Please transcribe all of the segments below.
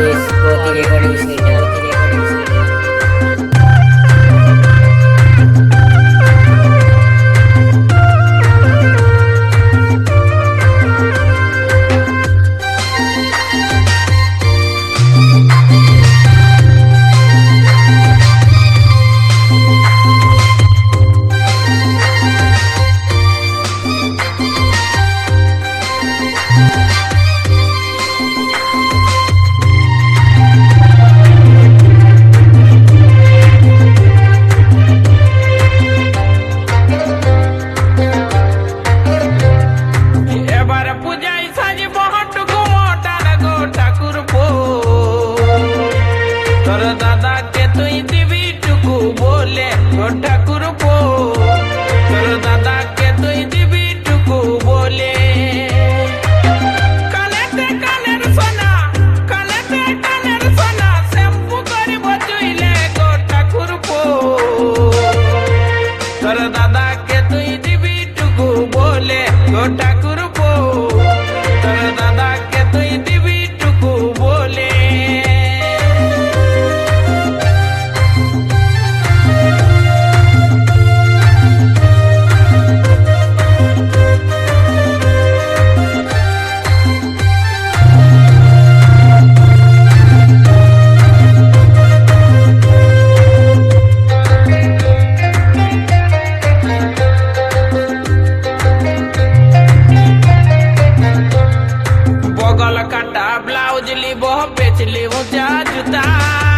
Spotify, Spotify, Spotify. ಕೊಟ್ಟ bo bitch, live on, judge, you die.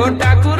গো ঠাকুর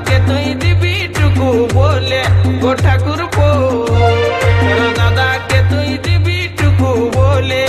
আমাকে তুই দিবি টুকু বলে গো ঠাকুর পো দাদাকে তুই দিবি টুকু বলে।